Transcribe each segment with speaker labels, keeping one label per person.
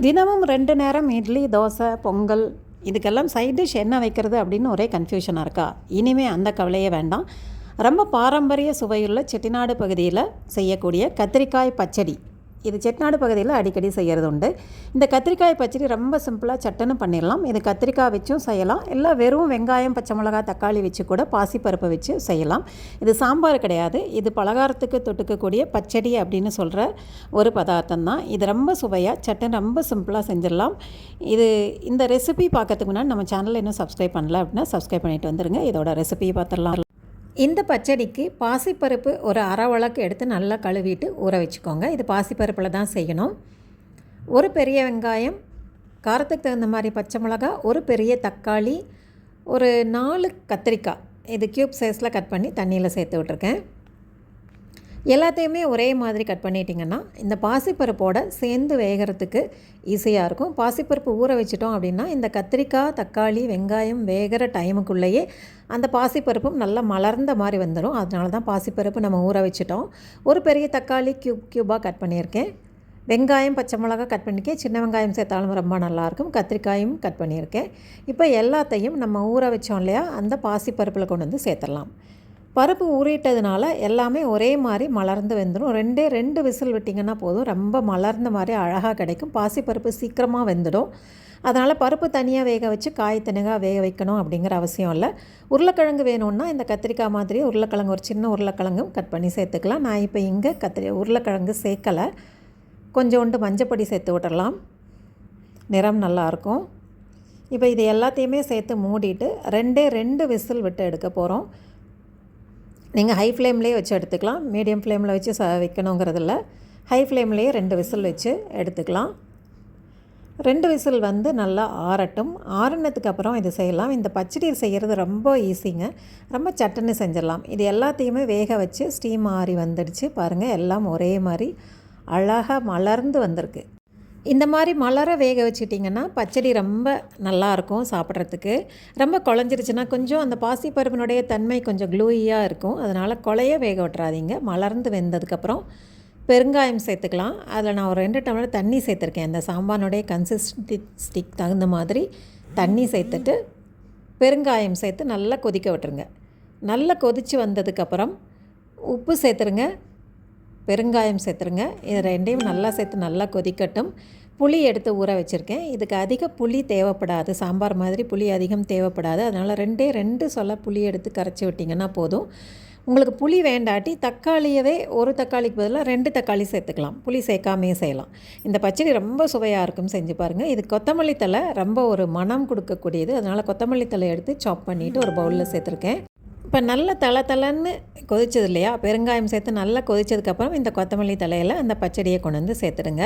Speaker 1: தினமும் ரெண்டு நேரம் இட்லி தோசை பொங்கல் இதுக்கெல்லாம் சைட் டிஷ் என்ன வைக்கிறது அப்படின்னு ஒரே கன்ஃபியூஷனாக இருக்கா? இனிமே அந்த கவலையே வேண்டாம். ரொம்ப பாரம்பரிய சுவையுள்ள செட்டிநாடு பகுதியில் செய்யக்கூடிய கத்திரிக்காய் பச்சடி. இது செட்நாடு பகுதியில் அடிக்கடி செய்கிறது உண்டு இந்த கத்திரிக்காய் பச்சடி ரொம்ப சிம்பிளாக சட்டுன்னு பண்ணிடலாம். இது கத்திரிக்காய் வச்சும் செய்யலாம். இல்லை வெறும் வெங்காயம் பச்சை மிளகாய் தக்காளி வச்சு கூட பாசிப்பருப்பை வச்சு செய்யலாம். இது சாம்பார் கிடையாது. இது பலகாரத்துக்கு தொட்டுக்கக்கூடிய பச்சடி அப்படின்னு சொல்கிற ஒரு பதார்த்தம் தான் இது ரொம்ப சுவையாக சட்டன் ரொம்ப சிம்பிளாக செஞ்சிடலாம். இது இந்த ரெசிபி பார்க்கறதுக்கு முன்னாடி நம்ம சேனலில் இன்னும் சப்ஸ்கிரைப் பண்ணல அப்படின்னா சப்ஸ்கிரைப் பண்ணிட்டு வந்துருங்க. இதோட ரெசிபியை பார்த்துடலாம். இந்த பச்சடிக்கு பாசிப்பருப்பு ஒரு அரை வழக்கு எடுத்து நல்லா கழுவிட்டு ஊற வச்சுக்கோங்க. இது பாசிப்பருப்பில் தான் செய்யணும். ஒரு பெரிய வெங்காயம் காரத்துக்கு தகுந்த மாதிரி பச்சை மிளகா ஒரு பெரிய தக்காளி ஒரு நாலு கத்திரிக்காய். இது க்யூப் சைஸில் கட் பண்ணி தண்ணியில் சேர்த்து விட்ருக்கேன் எல்லாத்தையுமே ஒரே மாதிரி கட் பண்ணிட்டிங்கன்னா இந்த பாசிப்பருப்போட சேர்ந்து வேகிறதுக்கு ஈஸியாக இருக்கும். பாசிப்பருப்பு ஊற வச்சிட்டோம் அப்படின்னா இந்த கத்திரிக்காய் தக்காளி வெங்காயம் வேகிற டைமுக்குள்ளேயே அந்த பாசிப்பருப்பும் நல்லா மலர்ந்த மாதிரி வந்துடும் அதனால தான் பாசிப்பருப்பு நம்ம ஊற வச்சிட்டோம். ஒரு பெரிய தக்காளி க்யூப் க்யூபாக கட் பண்ணியிருக்கேன். வெங்காயம் பச்சை மிளகா கட் பண்ணிக்கேன் சின்ன வெங்காயம் சேர்த்தாலும் ரொம்ப நல்லாயிருக்கும். கத்திரிக்காயும் கட் பண்ணியிருக்கேன். இப்போ எல்லாத்தையும் நம்ம ஊற வச்சோம் இல்லையா அந்த பாசிப்பருப்பில் கொண்டு வந்து சேர்த்துடலாம். பருப்பு ஊறிட்டதுனால எல்லாமே ஒரே மாதிரி மலர்ந்து வெந்துடும் ரெண்டே ரெண்டு விசில் விட்டிங்கன்னா போதும். ரொம்ப மலர்ந்த மாதிரி அழகாக கிடைக்கும். பாசிப்பருப்பு சீக்கிரமாக வெந்துடும். அதனால் பருப்பு தனியாக வேக வச்சு காய் தனியாக வேக வைக்கணும் அப்படிங்கிற அவசியம் இல்லை. உருளைக்கிழங்கு வேணும்னா இந்த கத்திரிக்காய் மாதிரி உருளைக்கிழங்கு ஒரு சின்ன உருளைக்கிழங்கும் கட் பண்ணி சேர்த்துக்கலாம். நான் இப்போ இங்கே கத்திரி உருளைக்கிழங்கு சேர்க்கலை. கொஞ்சோண்டு மஞ்சப்பொடி சேர்த்து விடலாம் நிறம் நல்லாயிருக்கும் இப்போ இது எல்லாத்தையுமே சேர்த்து மூடிட்டு ரெண்டே ரெண்டு விசில் விட்டு எடுக்க போகிறோம் நீங்கள் ஹை ஃப்ளேம்லேயே வச்சு எடுத்துக்கலாம். மீடியம் ஃப்ளேமில் வச்சு ச வைக்கணுங்கிறதில்ல. ஹை ஃப்ளேம்லேயே ரெண்டு விசில் வச்சு எடுத்துக்கலாம். ரெண்டு விசில் வந்து நல்லா ஆறட்டும். ஆறுனதுக்கு அப்புறம் இது செய்யலாம். இந்த பச்சடி செய்கிறது ரொம்ப ஈஸிங்க ரொம்ப சட்டுன்னு செஞ்சிடலாம். இது எல்லாத்தையுமே வேக வச்சு ஸ்டீம் ஆறி வந்துடுச்சு. பாருங்கள் எல்லாம் ஒரே மாதிரி அழகாக மலர்ந்து வந்திருக்கு. இந்த மாதிரி மலரை வேக வச்சுட்டிங்கன்னா பச்சடி ரொம்ப நல்லாயிருக்கும் சாப்பிட்றதுக்கு. ரொம்ப குழஞ்சிருச்சுன்னா கொஞ்சம் அந்த பாசிப்பருப்பினுடைய தன்மை கொஞ்சம் க்ளூயியாக இருக்கும். அதனால் குழைய வேக விட்டுறாதீங்க. மலர்ந்து வெந்ததுக்கப்புறம் பெருங்காயம் சேர்த்துக்கலாம். அதில் நான் ஒரு ரெண்டு டம்ளர் தண்ணி சேர்த்துருக்கேன். அந்த சாம்பானுடைய கன்சிஸ்டிக் தகுந்த மாதிரி தண்ணி சேர்த்துட்டு பெருங்காயம் சேர்த்து நல்லா கொதிக்க விட்டுருங்க. நல்லா கொதித்து வந்ததுக்கப்புறம் உப்பு சேர்த்துருங்க. பெருங்காயம் சேர்த்துருங்க. இது ரெண்டையும் நல்லா சேர்த்து நல்லா கொதிக்கட்டும். புளி எடுத்து ஊற வச்சுருக்கேன். இதுக்கு அதிக புளி தேவைப்படாது. சாம்பார் மாதிரி புளி அதிகம் தேவைப்படாது. அதனால் ரெண்டே ரெண்டு சொல்ல புளி எடுத்து கரைச்சி விட்டிங்கன்னா போதும். உங்களுக்கு புளி வேண்டாட்டி தக்காளியவே ஒரு தக்காளிக்கு பதிலாக ரெண்டு தக்காளி சேர்த்துக்கலாம். புளி சேர்க்காமையே செய்யலாம். இந்த பச்சடி ரொம்ப சுவையாக இருக்கும். செஞ்சு பாருங்கள் இது கொத்தமல்லி தலை ரொம்ப ஒரு மனம் கொடுக்கக்கூடியது. அதனால் கொத்தமல்லி தலை எடுத்து சாப் பண்ணிவிட்டு ஒரு பவுலில் சேர்த்துருக்கேன். இப்போ நல்ல தலை தலைன்னு கொதிச்சது இல்லையா? பெருங்காயம் சேர்த்து நல்லா கொதிச்சதுக்கப்புறம் இந்த கொத்தமல்லி தலையில் அந்த பச்சடியை கொண்டு வந்து சேர்த்துடுங்க.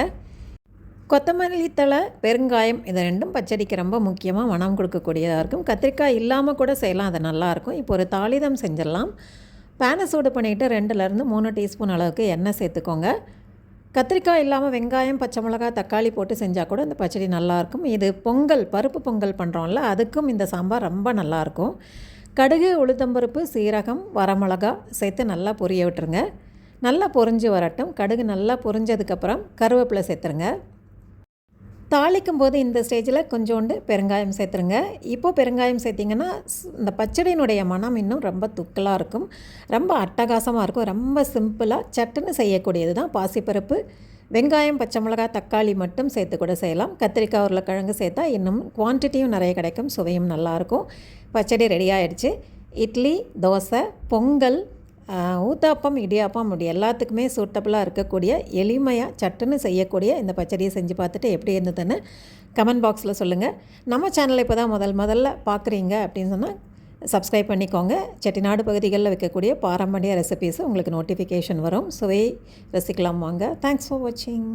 Speaker 1: கொத்தமல்லி தலை பெருங்காயம் இது ரெண்டும் பச்சடிக்கு ரொம்ப முக்கியமாக மனம் கொடுக்கக்கூடியதாக இருக்கும். கத்திரிக்காய் இல்லாமல் கூட செய்யலாம் அது நல்லாயிருக்கும் இப்போ ஒரு தாளிதம் செஞ்சிடலாம். பேனை சூடு பண்ணிவிட்டு ரெண்டுலேருந்து மூணு டீஸ்பூன் அளவுக்கு எண்ணெய் சேர்த்துக்கோங்க. கத்திரிக்காய் இல்லாமல் வெங்காயம் பச்சை மிளகாய் தக்காளி போட்டு செஞ்சால் கூட இந்த பச்சடி நல்லாயிருக்கும் இது பொங்கல் பருப்பு பொங்கல் பண்ணுறோம்ல அதுக்கும் இந்த சாம்பார் ரொம்ப நல்லாயிருக்கும் கடுகு உளுத்தம்பருப்பு சீரகம் வரமிளகா சேர்த்து நல்லா பொரிய விட்டுருங்க. நல்லா பொரிஞ்சு வரட்டும். கடுகு நல்லா பொரிஞ்சதுக்கப்புறம் கருவேப்பிலை சேர்த்துருங்க. தாளிக்கும் போது இந்த ஸ்டேஜில் கொஞ்சோண்டு பெருங்காயம் சேர்த்துருங்க. இப்போது பெருங்காயம் சேர்த்திங்கன்னா இந்த பச்சடியினுடைய மனம் இன்னும் ரொம்ப துக்கலாக இருக்கும். ரொம்ப அட்டகாசமாக இருக்கும். ரொம்ப சிம்பிளாக சட்டுன்னு செய்யக்கூடியது தான் பாசிப்பருப்பு. வெங்காயம் பச்சை மிளகாய் தக்காளி மட்டும் சேர்த்து கூட செய்யலாம். கத்திரிக்காய் உருளைக்கிழங்கு சேர்த்தா இன்னும் குவான்டிட்டியும் நிறைய கிடைக்கும். சுவையும் நல்லாயிருக்கும் பச்சடி ரெடி ஆகிடுச்சு இட்லி தோசை பொங்கல் ஊத்தாப்பம் இடியாப்பம் இப்படி எல்லாத்துக்குமே சூட்டபுளாக இருக்கக்கூடிய எளிமையாக சட்டுன்னு செய்யக்கூடிய இந்த பச்சடியை செஞ்சு பார்த்துட்டு எப்படி இருந்ததுன்னு கமெண்ட் பாக்ஸில் சொல்லுங்கள் நம்ம சேனலை இப்போ தான் முதல் முதல்ல பார்க்குறீங்க அப்படின்னு சொன்னால் சப்ஸ்கிரைப் பண்ணிக்கோங்க. செட்டிநாடு பகுதிகளில் வைக்கக்கூடிய பாரம்பரிய ரெசிபீஸ் உங்களுக்கு நோட்டிஃபிகேஷன் வரும். சுவை ரசிக்கலாம் வாங்க. தேங்க்ஸ் ஃபார் வாட்சிங்